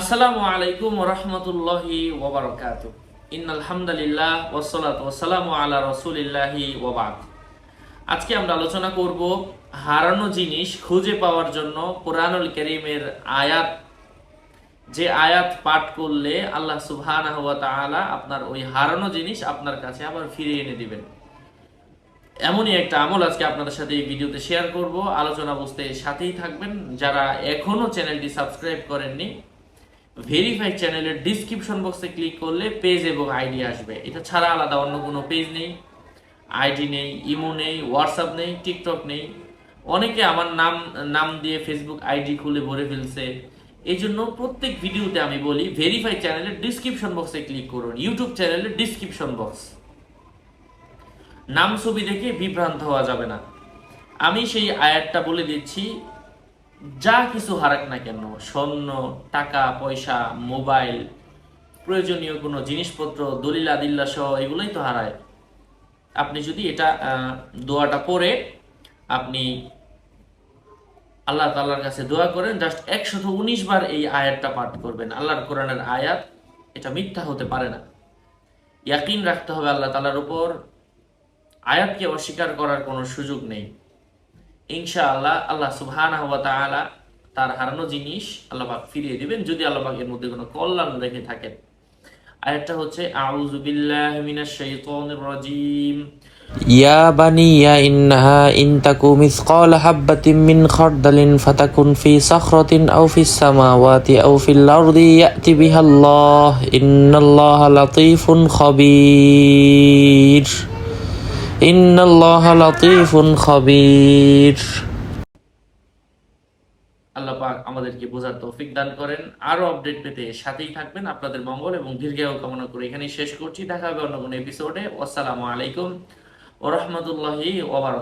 আসসালামু আলাইকুম রহমতুল্লাহি ওবরকাত। ইন আলহামদুলিল্লাহ ওসলাত ওসালামু আলা রসুলিল্লাহি ওবাদ। আজকে আমরা আলোচনা করব হারানো জিনিস খুঁজে পাওয়ার জন্য কোরআনুল করিমের আয়াত। যে আয়াত পাঠ করলে আল্লাহ তাআলা আপনার ওই হারানো জিনিস আপনার কাছে আবার ফিরিয়ে এনে দিবেন। এমনই একটা আমল আজকে আপনাদের সাথে এই ভিডিওতে শেয়ার করব। আলোচনা বুঝতে সাথেই থাকবেন। যারা এখনও চ্যানেলটি সাবস্ক্রাইব করেননি ভেরিফাই চ্যানেলের ডিসক্রিপশন বক্সে ক্লিক করলে পেজ এবং আইডি আসবে। এটা ছাড়া আলাদা অন্য কোনো পেজ নেই। আইডি নেই ইমো নেই হোয়াটসঅ্যাপ নেই টিকটক নেই। অনেকে আমার নাম নাম দিয়ে ফেসবুক আইডি খুলে ভরে ফেলছে। এই জন্য প্রত্যেক ভিডিওতে আমি বলি ভেরিফাই চ্যানেলের ডিসক্রিপশন বক্সে ক্লিক করুন। ইউটিউব চ্যানেলের ডিসক্রিপশন বক্স নাম, ছবি দেখে বিভ্রান্ত হওয়া যাবে না। আমি সেই আয়াতটা বলে দিচ্ছি যা কিছু হারাক না কেন, স্বর্ণ, টাকা, পয়সা, মোবাইল, প্রয়োজনীয় কোনো জিনিসপত্র, দলিল, আদিল্লা সহ এগুলোই তো হারায়। আপনি যদি এটা দোয়াটা পড়ে, আপনি আল্লাহ তাল্লার কাছে দোয়া করেন জাস্ট একশত উনিশ বার এই আয়াতটা পাঠ করবেন। আল্লাহর কোরআনের আয়াত, এটা মিথ্যা হতে পারে না। ইয়াকিন রাখতে হবে আল্লাহ তালার উপর। আয়াতকে অস্বীকার করার কোনো সুযোগ নেই। ইনশাআল্লাহ আল্লাহ সুবহান তার হারানো জিনিস আল্লাহবাক ফিরিয়ে দিবেন। যদি আল্লাহবাক এর মধ্যে কোনো কল্যাণ রেখে থাকেন। আরেকটা হচ্ছে আউজুবিল্লাহ মিনাশ শাইতানির রাজিম। ইয়া বানিয়া ইন্নাহা ইন তাকু মিসকাল হাববাতিন মিন খারদালিন ফাতাকুন ফি সাখরাতিন আও ফিস সামাওয়াতি আও ফিল আরদি ইয়াতি বিহা আল্লাহ লাতীফুন খাবীর। আমাদেরকে বোঝার তৌফিক দান করেন। আরও আপডেট পেতে সাথেই থাকবেন আপনাদের মঙ্গল এবং দীর্ঘায়ু কামনা করে এখানে শেষ করছি। দেখা হবে অন্য কোন এপিসোডে আসসালামু আলাইকুম ও ওবার